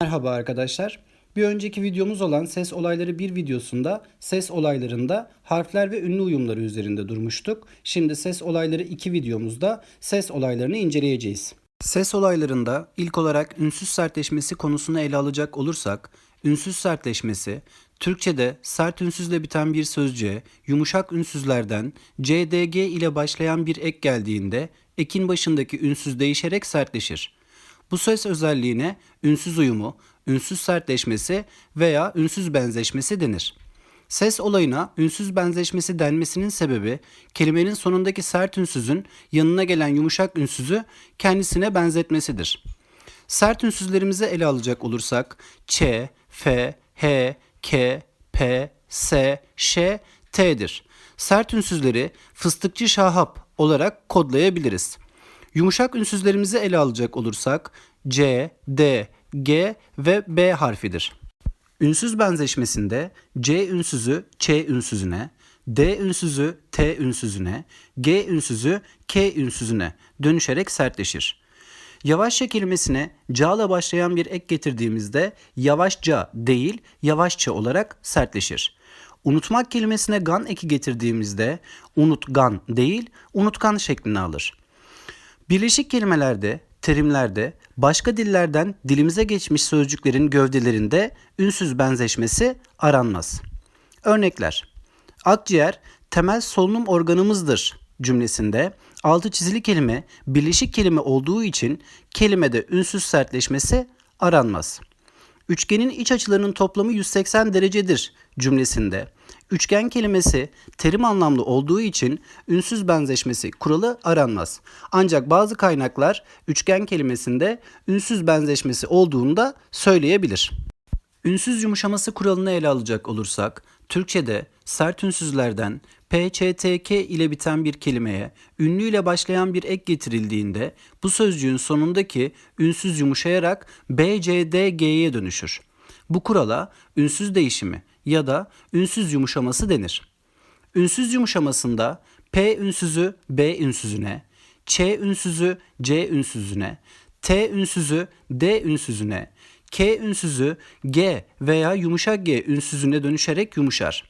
Merhaba arkadaşlar. Bir önceki videomuz olan ses olayları bir videosunda ses olaylarında harfler ve ünlü uyumları üzerinde durmuştuk. Şimdi ses olayları 2 videomuzda ses olaylarını inceleyeceğiz. Ses olaylarında ilk olarak ünsüz sertleşmesi konusunu ele alacak olursak, ünsüz sertleşmesi Türkçe'de sert ünsüzle biten bir sözcüğe yumuşak ünsüzlerden CDG ile başlayan bir ek geldiğinde ekin başındaki ünsüz değişerek sertleşir. Bu ses özelliğine ünsüz uyumu, ünsüz sertleşmesi veya ünsüz benzeşmesi denir. Ses olayına ünsüz benzeşmesi denmesinin sebebi kelimenin sonundaki sert ünsüzün yanına gelen yumuşak ünsüzü kendisine benzetmesidir. Sert ünsüzlerimizi ele alacak olursak ç, f, h, k, p, s, ş, t'dir. Sert ünsüzleri fıstıkçı şahap olarak kodlayabiliriz. Yumuşak ünsüzlerimizi ele alacak olursak C, D, G ve B harfidir. Ünsüz benzeşmesinde C ünsüzü Ç ünsüzüne, D ünsüzü T ünsüzüne, G ünsüzü K ünsüzüne dönüşerek sertleşir. Yavaşça kelimesine ca ile başlayan bir ek getirdiğimizde yavaşça değil yavaşça olarak sertleşir. Unutmak kelimesine gan eki getirdiğimizde unutgan değil unutkan şeklini alır. Birleşik kelimelerde, terimlerde, başka dillerden dilimize geçmiş sözcüklerin gövdelerinde ünsüz benzeşmesi aranmaz. Örnekler. Akciğer temel solunum organımızdır cümlesinde altı çizili kelime birleşik kelime olduğu için kelimede ünsüz sertleşmesi aranmaz. Üçgenin iç açılarının toplamı 180 derecedir cümlesinde. Üçgen kelimesi terim anlamlı olduğu için ünsüz benzeşmesi kuralı aranmaz. Ancak bazı kaynaklar üçgen kelimesinde ünsüz benzeşmesi olduğunu da söyleyebilir. Ünsüz yumuşaması kuralını ele alacak olursak, Türkçe'de sert ünsüzlerden PÇTK ile biten bir kelimeye ünlü ile başlayan bir ek getirildiğinde bu sözcüğün sonundaki ünsüz yumuşayarak BCDG'ye dönüşür. Bu kurala ünsüz değişimi ya da ünsüz yumuşaması denir. Ünsüz yumuşamasında P ünsüzü B ünsüzüne, Ç ünsüzü C ünsüzüne, T ünsüzü D ünsüzüne, K ünsüzü G veya yumuşak G ünsüzüne dönüşerek yumuşar.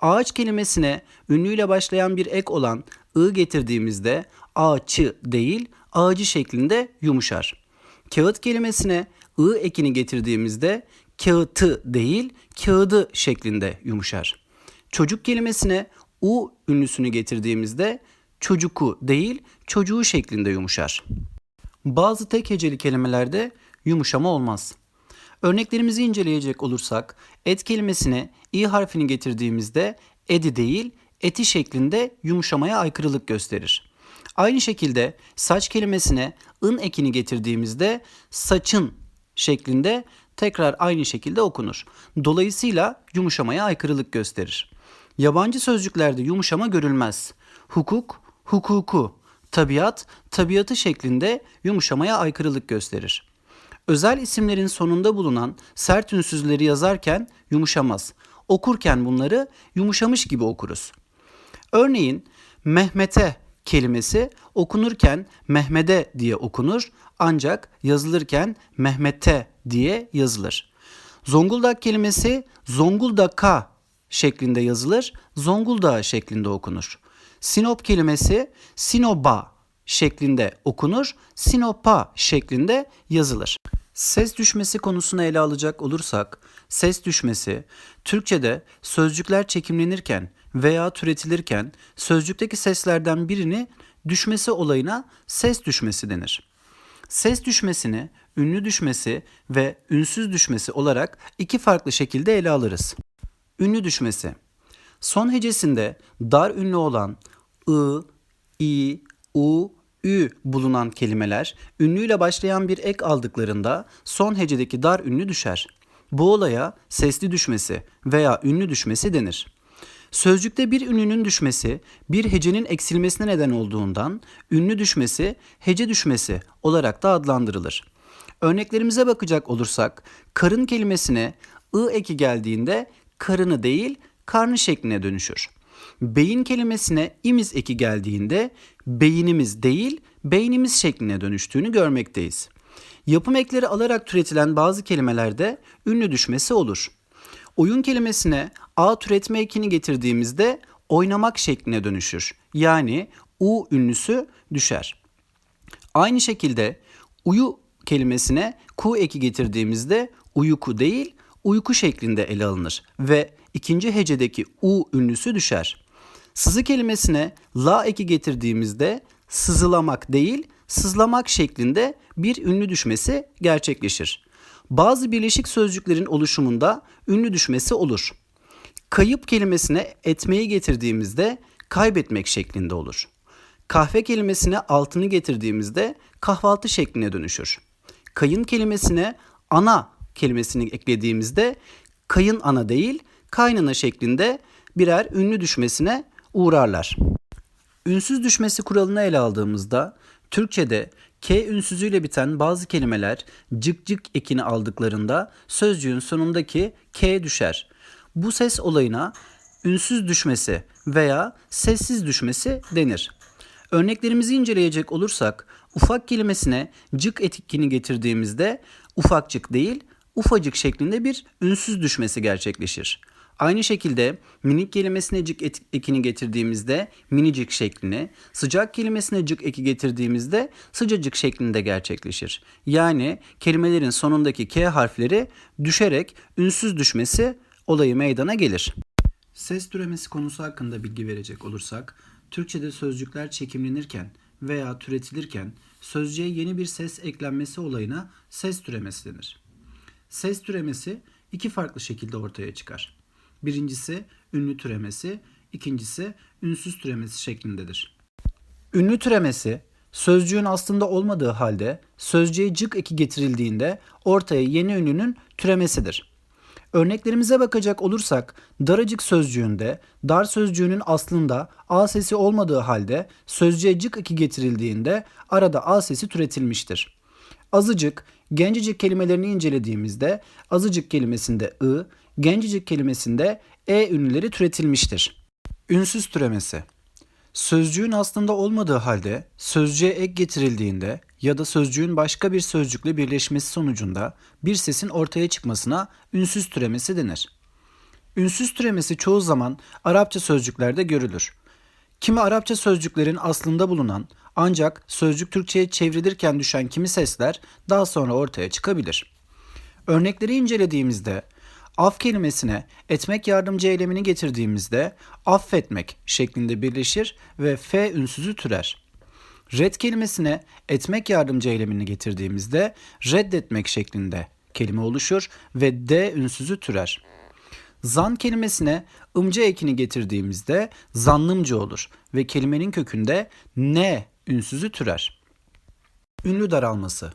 Ağaç kelimesine ünlüyle başlayan bir ek olan ı getirdiğimizde ağaçı değil ağacı şeklinde yumuşar. Kağıt kelimesine ı ekini getirdiğimizde kağıtı değil kağıdı şeklinde yumuşar. Çocuk kelimesine u ünlüsünü getirdiğimizde çocuku değil çocuğu şeklinde yumuşar. Bazı tek heceli kelimelerde yumuşama olmaz. Örneklerimizi inceleyecek olursak et kelimesine i harfini getirdiğimizde edi değil eti şeklinde yumuşamaya aykırılık gösterir. Aynı şekilde saç kelimesine ın ekini getirdiğimizde saçın şeklinde tekrar aynı şekilde okunur. Dolayısıyla yumuşamaya aykırılık gösterir. Yabancı sözcüklerde yumuşama görülmez. Hukuk, hukuku, tabiat, tabiatı şeklinde yumuşamaya aykırılık gösterir. Özel isimlerin sonunda bulunan sert ünsüzleri yazarken yumuşamaz. Okurken bunları yumuşamış gibi okuruz. Örneğin Mehmet'e kelimesi okunurken Mehmede diye okunur ancak yazılırken Mehmet'e diye yazılır. Zonguldak kelimesi Zonguldak'a şeklinde yazılır, Zonguldak şeklinde okunur. Sinop kelimesi Sinoba şeklinde okunur, Sinopa şeklinde yazılır. Ses düşmesi konusunu ele alacak olursak, ses düşmesi Türkçe'de sözcükler çekimlenirken veya türetilirken sözcükteki seslerden birini düşmesi olayına ses düşmesi denir. Ses düşmesini ünlü düşmesi ve ünsüz düşmesi olarak iki farklı şekilde ele alırız. Ünlü düşmesi. Son hecesinde dar ünlü olan ı, i, u, ü bulunan kelimeler ünlüyle başlayan bir ek aldıklarında son hecedeki dar ünlü düşer. Bu olaya sesli düşmesi veya ünlü düşmesi denir. Sözcükte bir ünlünün düşmesi bir hecenin eksilmesine neden olduğundan ünlü düşmesi hece düşmesi olarak da adlandırılır. Örneklerimize bakacak olursak karın kelimesine ı eki geldiğinde karını değil karnı şekline dönüşür. Beyin kelimesine imiz eki geldiğinde beyinimiz değil beynimiz şekline dönüştüğünü görmekteyiz. Yapım ekleri alarak türetilen bazı kelimelerde ünlü düşmesi olur. Oyun kelimesine a türetme ekini getirdiğimizde oynamak şekline dönüşür. Yani u ünlüsü düşer. Aynı şekilde uyu kelimesine ku eki getirdiğimizde uyku değil uyku şeklinde ele alınır ve ikinci hecedeki u ünlüsü düşer. Sızı kelimesine la eki getirdiğimizde sızılamak değil sızlamak şeklinde bir ünlü düşmesi gerçekleşir. Bazı birleşik sözcüklerin oluşumunda ünlü düşmesi olur. Kayıp kelimesine etmeyi getirdiğimizde kaybetmek şeklinde olur. Kahve kelimesine altını getirdiğimizde kahvaltı şekline dönüşür. Kayın kelimesine ana kelimesini eklediğimizde kayın ana değil kaynana şeklinde birer ünlü düşmesine uğrarlar. Ünsüz düşmesi kuralını ele aldığımızda Türkçe'de K ünsüzüyle biten bazı kelimeler cık cık ekini aldıklarında sözcüğün sonundaki K düşer. Bu ses olayına ünsüz düşmesi veya sessiz düşmesi denir. Örneklerimizi inceleyecek olursak ufak kelimesine cık etikini getirdiğimizde ufakcık değil ufacık şeklinde bir ünsüz düşmesi gerçekleşir. Aynı şekilde minik kelimesine cık ekini getirdiğimizde minicik şeklini, sıcak kelimesine cık eki getirdiğimizde sıcacık şeklinde gerçekleşir. Yani kelimelerin sonundaki K harfleri düşerek ünsüz düşmesi olayı meydana gelir. Ses türemesi konusu hakkında bilgi verecek olursak, Türkçe'de sözcükler çekimlenirken veya türetilirken sözcüğe yeni bir ses eklenmesi olayına ses türemesi denir. Ses türemesi iki farklı şekilde ortaya çıkar. Birincisi ünlü türemesi, ikincisi ünsüz türemesi şeklindedir. Ünlü türemesi sözcüğün aslında olmadığı halde sözcüğe cık eki getirildiğinde ortaya yeni ünlünün türemesidir. Örneklerimize bakacak olursak daracık sözcüğünde dar sözcüğünün aslında a sesi olmadığı halde sözcüğe cık eki getirildiğinde arada a sesi türetilmiştir. Azıcık, gencecik kelimelerini incelediğimizde azıcık kelimesinde ı, gencecik kelimesinde e ünlüleri türetilmiştir. Ünsüz türemesi Sözcüğün aslında olmadığı halde sözcüğe ek getirildiğinde ya da sözcüğün başka bir sözcükle birleşmesi sonucunda bir sesin ortaya çıkmasına ünsüz türemesi denir. Ünsüz türemesi çoğu zaman Arapça sözcüklerde görülür. Kimi Arapça sözcüklerin aslında bulunan ancak sözcük Türkçe'ye çevrilirken düşen kimi sesler daha sonra ortaya çıkabilir. Örnekleri incelediğimizde af kelimesine etmek yardımcı eylemini getirdiğimizde affetmek şeklinde birleşir ve f ünsüzü türer. Red kelimesine etmek yardımcı eylemini getirdiğimizde reddetmek şeklinde kelime oluşur ve d ünsüzü türer. Zan kelimesine ımca ekini getirdiğimizde zannımcı olur ve kelimenin kökünde ne ünsüzü türer. Ünlü daralması.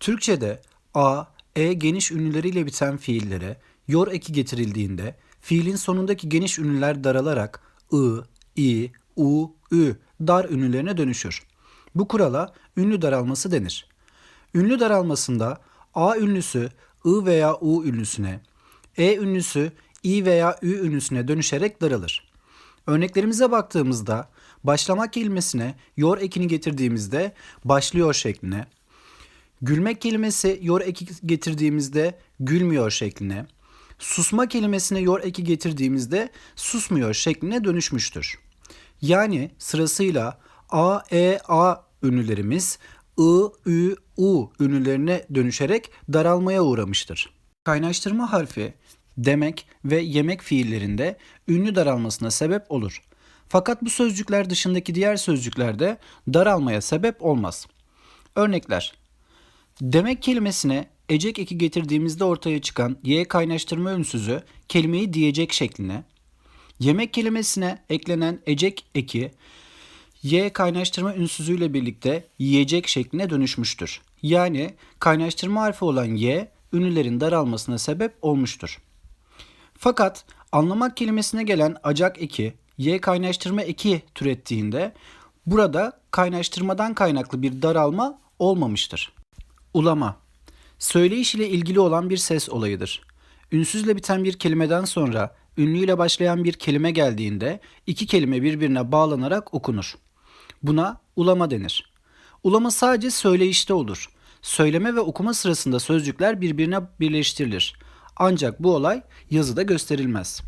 Türkçe'de a, e geniş ünlüleriyle biten fiillere yor eki getirildiğinde fiilin sonundaki geniş ünlüler daralarak ı, i, u, ü dar ünlülerine dönüşür. Bu kurala ünlü daralması denir. Ünlü daralmasında a ünlüsü ı veya u ünlüsüne, e ünlüsü i veya ü ünlüsüne dönüşerek daralır. Örneklerimize baktığımızda başlamak kelimesine yor ekini getirdiğimizde başlıyor şekline, gülmek kelimesi yor eki getirdiğimizde gülmüyor şekline, susma kelimesine yor eki getirdiğimizde susmuyor şekline dönüşmüştür. Yani sırasıyla a, e, a ünlülerimiz I, Ü, U ünlülerine dönüşerek daralmaya uğramıştır. Kaynaştırma harfi demek ve yemek fiillerinde ünlü daralmasına sebep olur. Fakat bu sözcükler dışındaki diğer sözcüklerde daralmaya sebep olmaz. Örnekler Demek kelimesine ecek eki getirdiğimizde ortaya çıkan y kaynaştırma ünsüzü kelimeyi diyecek şekline, yemek kelimesine eklenen ecek eki y kaynaştırma ünsüzüyle birlikte yiyecek şekline dönüşmüştür. Yani kaynaştırma harfi olan y ünlülerin daralmasına sebep olmuştur. Fakat anlamak kelimesine gelen acak eki y kaynaştırma eki türettiğinde burada kaynaştırmadan kaynaklı bir daralma olmamıştır. Ulama Söyleyiş ile ilgili olan bir ses olayıdır. Ünsüzle biten bir kelimeden sonra ünlüyle başlayan bir kelime geldiğinde iki kelime birbirine bağlanarak okunur. Buna ulama denir. Ulama sadece söyleyişte olur. söyleme ve okuma sırasında sözcükler birbirine birleştirilir. Ancak bu olay yazıda gösterilmez.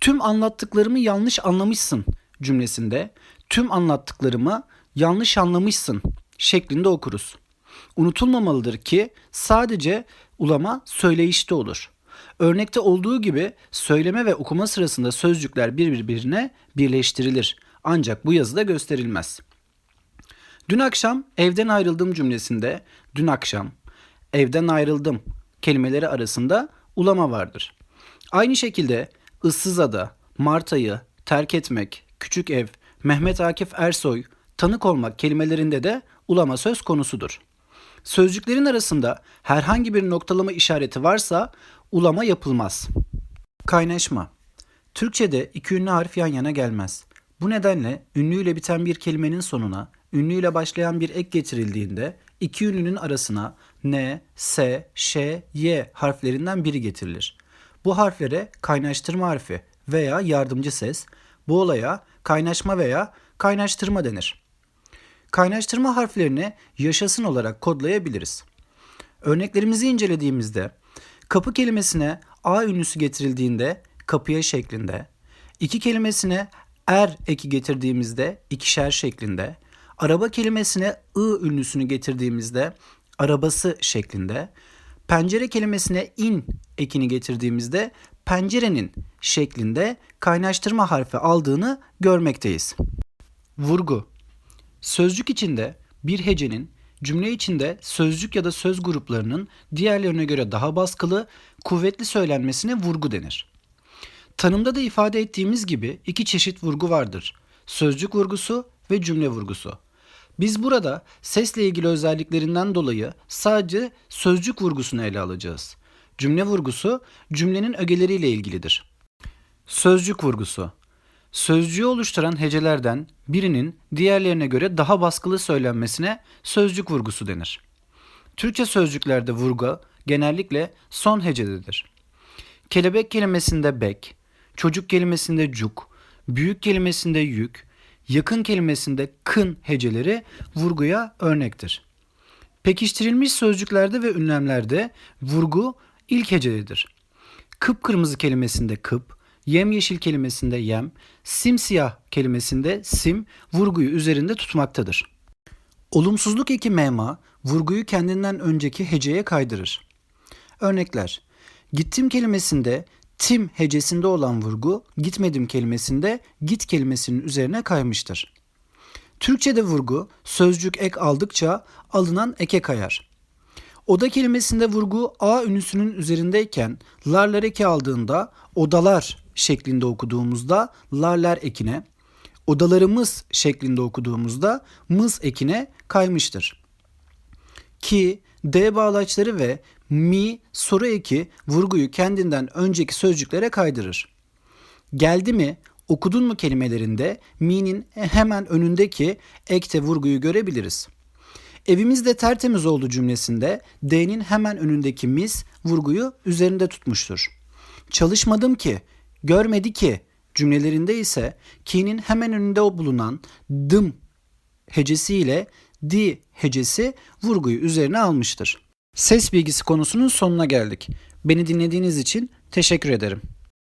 Tüm anlattıklarımı yanlış anlamışsın cümlesinde tüm anlattıklarımı yanlış anlamışsın şeklinde okuruz. Unutulmamalıdır ki sadece ulama söyleyişte olur. Örnekte olduğu gibi söyleme ve okuma sırasında sözcükler birbirine birleştirilir. Ancak bu yazıda gösterilmez. Dün akşam evden ayrıldım cümlesinde dün akşam evden ayrıldım kelimeleri arasında ulama vardır. Aynı şekilde ıssız ada, Mart ayı, terk etmek, küçük ev, Mehmet Akif Ersoy, tanık olmak kelimelerinde de ulama söz konusudur. Sözcüklerin arasında herhangi bir noktalama işareti varsa ulama yapılmaz. Kaynaşma Türkçe'de iki ünlü harf yan yana gelmez. Bu nedenle ünlüyle biten bir kelimenin sonuna ünlüyle başlayan bir ek getirildiğinde iki ünlünün arasına n, s, ş, y harflerinden biri getirilir. Bu harflere kaynaştırma harfi veya yardımcı ses, bu olaya kaynaşma veya kaynaştırma denir. Kaynaştırma harflerini yaşasın olarak kodlayabiliriz. Örneklerimizi incelediğimizde kapı kelimesine a ünlüsü getirildiğinde kapıya şeklinde, iki kelimesine er eki getirdiğimizde ikişer şeklinde, araba kelimesine ı ünlüsünü getirdiğimizde arabası şeklinde, pencere kelimesine in ekini getirdiğimizde pencerenin şeklinde kaynaştırma harfi aldığını görmekteyiz. Vurgu Sözcük içinde bir hecenin cümle içinde sözcük ya da söz gruplarının diğerlerine göre daha baskılı, kuvvetli söylenmesine vurgu denir. Tanımda da ifade ettiğimiz gibi iki çeşit vurgu vardır. Sözcük vurgusu ve cümle vurgusu. Biz burada sesle ilgili özelliklerinden dolayı sadece sözcük vurgusunu ele alacağız. Cümle vurgusu cümlenin ögeleriyle ilgilidir. Sözcük vurgusu Sözcüğü oluşturan hecelerden birinin diğerlerine göre daha baskılı söylenmesine sözcük vurgusu denir. Türkçe sözcüklerde vurgu genellikle son hecededir. Kelebek kelimesinde bek, çocuk kelimesinde cuk, büyük kelimesinde yük, yakın kelimesinde kın heceleri vurguya örnektir. Pekiştirilmiş sözcüklerde ve ünlemlerde vurgu ilk hecededir. Kıpkırmızı kelimesinde kıp, yemyeşil kelimesinde yem, simsiyah kelimesinde sim vurguyu üzerinde tutmaktadır. Olumsuzluk eki mema vurguyu kendinden önceki heceye kaydırır. Örnekler Gittim kelimesinde tim hecesinde olan vurgu gitmedim kelimesinde git kelimesinin üzerine kaymıştır. Türkçe'de vurgu sözcük ek aldıkça alınan eke kayar. Oda kelimesinde vurgu a ünlüsünün üzerindeyken larlar eki aldığında odalar şeklinde okuduğumuzda larlar ekine, odalarımız şeklinde okuduğumuzda mız ekine kaymıştır. Ki D bağlaçları ve mi soru eki vurguyu kendinden önceki sözcüklere kaydırır. Geldi mi, okudun mu kelimelerinde mi'nin hemen önündeki ekte vurguyu görebiliriz. Evimizde tertemiz oldu cümlesinde D'nin hemen önündeki mis vurguyu üzerinde tutmuştur. Çalışmadım ki, görmedi ki cümlelerinde ise ki'nin hemen önünde o bulunan dım hecesiyle di hecesi vurguyu üzerine almıştır. Ses bilgisi konusunun sonuna geldik. Beni dinlediğiniz için teşekkür ederim.